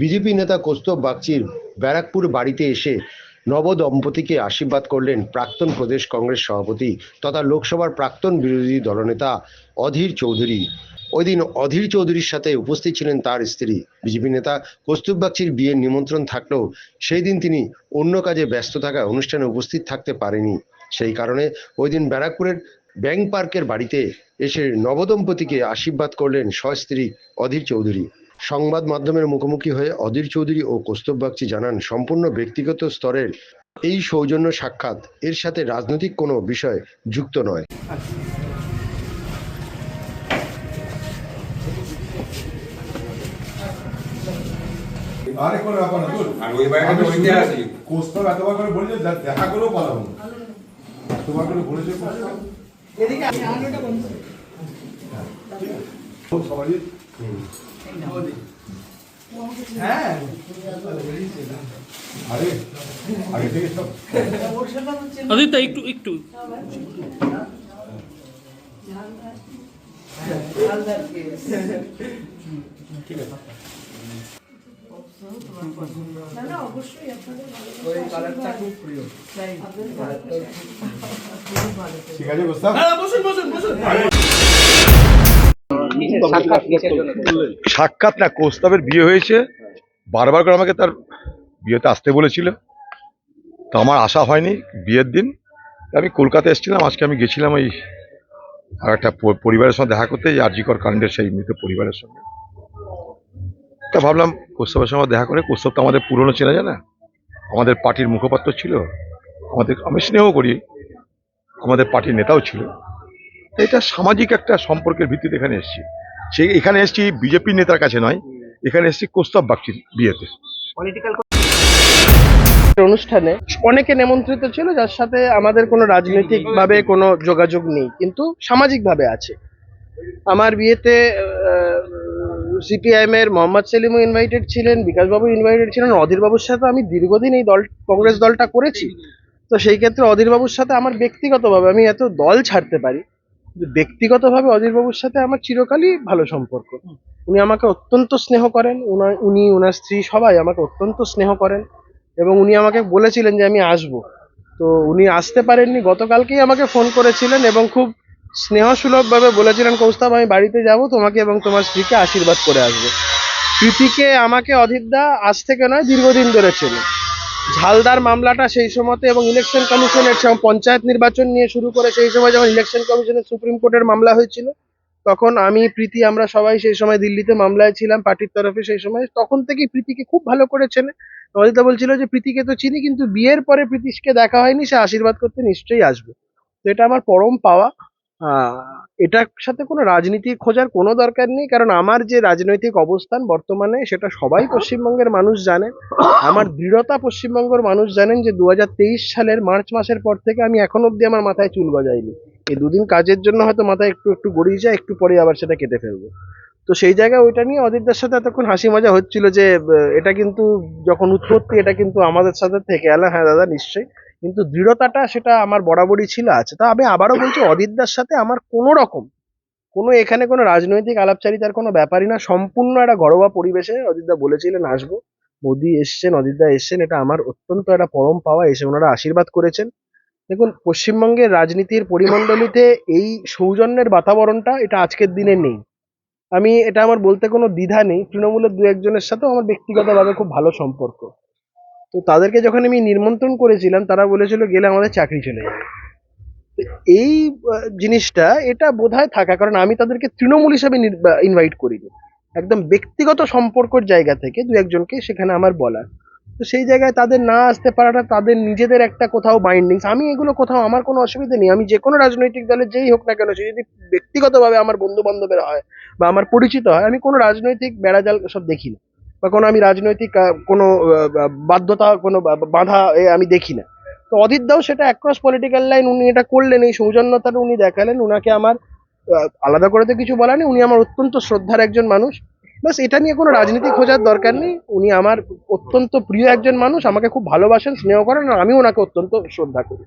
BJP নেতা কৌস্তব বাগচির ব্যারাকপুর বাড়িতে এসে নব দম্পতিকে আশীর্বাদ করলেন প্রাক্তন প্রদেশ কংগ্রেস সভাপতি তথা লোকসভার প্রাক্তন বিরোধী দলনেতা অধীর চৌধুরী। ওই দিন অধীর চৌধুরীর সাথে উপস্থিত ছিলেন তার স্ত্রী। বিজেপি নেতা কৌস্তুভ বাগচির বিয়ের নিমন্ত্রণ থাকলেও সেই দিন তিনি অন্য কাজে ব্যস্ত থাকায় অনুষ্ঠানে উপস্থিত থাকতে পারেনি। সেই কারণে ওই দিন ব্যারাকপুরের ব্যাংক পার্কের বাড়িতে এসে নবদম্পতিকে আশীর্বাদ করলেন সস্ত্রী অধীর চৌধুরী। সংবাদ মাধ্যমের মুখোমুখি হয়ে অধীর চৌধুরী ও কৌস্তব বাগচি জানান সম্পূর্ণ ব্যক্তিগত স্তরের এই সৌজন্য সাক্ষাৎ এর সাথে রাজনৈতিক কোনো বিষয় যুক্ত নয়। আরে কোনো ব্যাপার না তোর আর ওই বাড়িটা তো ওইতে আসি। কোস্তব এতবার করে দেখা করেও পালাবো না। এতবার করে বলেছে কোস্তব। ও, সবাই আরে আগে থেকে সব আদিত্য একটু একটু। না না অবশ্যই আপনাদের ভালো ঠিক আছে কোস্তব সাক্ষাৎ না কোস্তাবের বিয়ে হয়েছে। বারবার করে আমাকে তার বিয়েতে আসতে বলেছিল। তো আমার আশা হয়নি বিয়ের দিন। আমি কলকাতা এসেছিলাম আজকে আমি গেছিলাম ওই আর একটা পরিবারের সঙ্গে দেখা করতে এই আরজিকর কাণ্ডের সেই মৃত পরিবারের সঙ্গে। তা ভাবলাম কৌস্তবের সঙ্গে দেখা করে কৌস্তব তো আমাদের পুরনো চেনা জানা। আমাদের পার্টির মুখপাত্র ছিল। আমাদের আমি স্নেহ করি। আমাদের পার্টির নেতাও ছিল। এটা সামাজিক একটা সম্পর্কের ভিত্তিতে এখানে এসেছি। সেই এখানে এসেছি বিজেপি নেতার কাছে নয় এখানে এসেছি কোস্তব বাগচির বিয়েতে। অনুষ্ঠানে অনেকে নিমন্ত্রিত ছিল যার সাথে আমাদের কোনো রাজনৈতিক ভাবে কোনো যোগাযোগ নেই কিন্তু সামাজিক ভাবে আছে। আমার বিয়েতে সিপিআইএম এর মোহাম্মদ সেলিমও ইনভাইটেড ছিলেন বিকাশবাবু ইনভাইটেড ছিলেন অধীরবাবুর সাথে আমি দীর্ঘদিন এই দল কংগ্রেস দলটা করেছি। তো সেই ক্ষেত্রে অধীরবাবুর সাথে আমার ব্যক্তিগতভাবে আমি এত দল ছাড়তে পারি ব্যক্তিগতভাবে অধীরবাবুর সাথে আমার চিরকালই ভালো সম্পর্ক। উনি আমাকে অত্যন্ত স্নেহ করেন উনি ওনার স্ত্রী সবাই আমাকে অত্যন্ত স্নেহ করেন এবং উনি আমাকে বলেছিলেন যে আমি আসব। তো উনি আসতে পারেননি, গতকালকেই আমাকে ফোন করেছিলেন এবং খুব স্নেহসুলভভাবে বলেছিলেন, কৌস্তাব, আমি বাড়িতে যাব তোমাকে এবং তোমার স্ত্রীকে আশীর্বাদ করে আসব। প্রীতিকে আমাকে অধীরদা আজ থেকে নয়, দীর্ঘদিন ধরে চেনে। ঝালদার মামলাটা সেই সময়তে এবং ইলেকশন কমিশনের পঞ্চায়েত নির্বাচন নিয়ে শুরু করে সেই সময় যখন ইলেকশন কমিশনের সুপ্রিম কোর্টের মামলা হয়েছিল, তখন আমি, প্রীতি, আমরা সবাই সেই সময় দিল্লিতে মামলায় ছিলাম, পার্টির তরফে সেই সময়। তখন থেকেই প্রীতিকে খুব ভালো করে চেনে অদিতা বলছিল যে, প্রীতিকে তো চিনি, কিন্তু বিয়ের পরে প্রীতিশকে দেখা হয়নি, সে আশীর্বাদ করতে নিশ্চয়ই আসবে। তো এটা আমার পরম পাওয়া। এটার সাথে কোনো রাজনীতি খোঁজার কোনো দরকার নেই, কারণ আমার যে রাজনৈতিক অবস্থান বর্তমানে সেটা সবাই পশ্চিমবঙ্গের মানুষ জানে। আমার দৃঢ়তা পশ্চিমবঙ্গের মানুষ জানেন যে দু হাজার তেইশ সালের মার্চ মাসের পর থেকে আমি এখন অবধি আমার মাথায় চুল গজাইনি। এই দুদিন কাজের জন্য হয়তো মাথায় একটু একটু গড়িয়ে যায়, একটু পরে আবার সেটা কেটে ফেলব। তো সেই জায়গায় ওইটা নিয়ে অদিতদার সাথে এতক্ষণ হাসি মজা হচ্ছিল যে এটা কিন্তু যখন উৎপত্তি, এটা কিন্তু আমাদের সাথে থেকে এলা। হ্যাঁ দাদা, নিশ্চয়ই। কিন্তু দৃঢ়তাটা সেটা আমার বরাবরই ছিল আছে। তা আমি আবারও বলছি, অদিতদার সাথে আমার কোনো রকম কোনো এখানে কোনো রাজনৈতিক আলাপচারিতার কোনো ব্যাপারই না। সম্পূর্ণ একটা ঘরোয়া পরিবেশে অদিতদা বলেছিলেন, আসব। মোদি এসছেন, অদিতদা এসছেন, এটা আমার অত্যন্ত একটা পরম পাওয়া, এসে ওনারা আশীর্বাদ করেছেন। দেখুন, পশ্চিমবঙ্গের রাজনীতির পরিমণ্ডলীতে এই সৌজন্যের বাতাবরণটা এটা আজকের দিনে নেই। আমি এটা আমার বলতে কোনো দ্বিধা নেই। তৃণমূলের দু একজনের সাথেও আমার ব্যক্তিগতভাবে খুব ভালো সম্পর্ক। তো তাদেরকে যখন আমি নিমন্ত্রণ করেছিলাম, তারা বলেছিল গেলে আমাদের চাকরি চলে যাবে। এই জিনিসটা এটা বোধহয় থাকা, কারণ আমি তাদেরকে তৃণমূল হিসাবে ইনভাইট করিনি। একদম ব্যক্তিগত সম্পর্কের জায়গা থেকে দু একজনকে সেখানে আমার বলা তো সেই জায়গায় তাদের না আসতে পারাটা তাদের নিজেদের একটা কোথাও বাইন্ডিংস আমি এগুলো কোথাও, আমার কোনো অসুবিধা নেই। আমি যে কোনো রাজনৈতিক দলের যেই হোক না কেন, সে যদি ব্যক্তিগতভাবে আমার বন্ধু বান্ধবের হয় বা আমার পরিচিত হয়, আমি কোনো রাজনৈতিক বেড়াজাল সব দেখি না। বা কোনো আমি রাজনৈতিক কোনো বাধ্যতা, কোনো বাধা আমি দেখি না। তো অদিত দাও সেটা অ্যাক্রস পলিটিক্যাল লাইন উনি এটা করলেন, এই সৌজন্যতাটা উনি দেখালেন, উনাকে আমার আলাদা করে তো কিছু বলা নেই, উনি আমার অত্যন্ত শ্রদ্ধার একজন মানুষ। বাস এটা নিয়ে কোনো রাজনীতি খোঁজার দরকার নেই, উনি আমার অত্যন্ত প্রিয় একজন মানুষ, আমাকে খুব ভালোবাসেন, স্নেহ করেন, আর আমি ওনাকে অত্যন্ত শ্রদ্ধা করি।